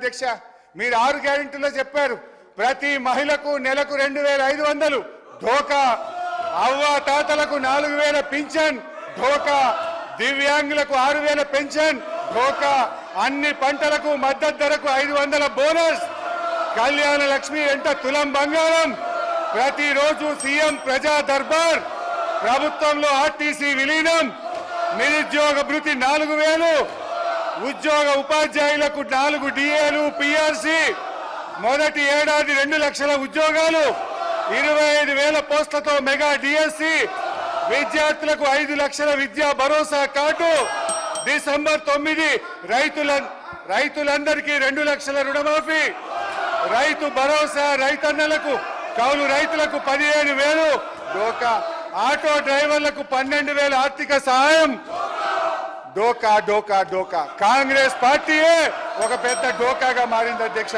అధ్యక్ష మీరు ఆరు గ్యారెంటీలో చెప్పారు. ప్రతి మహిళకు నెలకు రెండు వేల ఐదు వందలు. ధోకా అవ్వ తాతలకు నాలుగు వేల పింఛన్. ధోకా దివ్యాంగులకు ఆరు వేల పెన్షన్. ధోకా అన్ని పంటలకు మద్దతు ధరకు ఐదు వందల బోనస్. కళ్యాణ లక్ష్మి వెంట తులం బంగారం. ప్రతిరోజు సీఎం ప్రజా దర్బార్. ప్రభుత్వంలో ఆర్టీసీ విలీనం. నిరుద్యోగ భృతి నాలుగు వేలు. ఉద్యోగ ఉపాధ్యాయులకు నాలుగు డిఏలు పిఆర్సి మొదటి ఏడాది రెండు లక్షల ఉద్యోగాలు ఇరవై ఐదు వేల పోస్టులతో మెగా డిఎస్సి విద్యార్థులకు ఐదు లక్షల విద్యా భరోసా కార్డు డిసెంబర్ తొమ్మిది రైతుల రైతులందరికీ రెండు లక్షల రుణమాఫీ రైతు భరోసా రైతన్నలకు కౌలు రైతులకు పదిహేను వేలు డోకా ఆటో డ్రైవర్లకు పన్నెండు వేల ఆర్థిక సహాయం డోకా డోకా డోకా. కాంగ్రెస్ పార్టీయే ఒక పెద్ద డోకాగా మారింది అధ్యక్ష.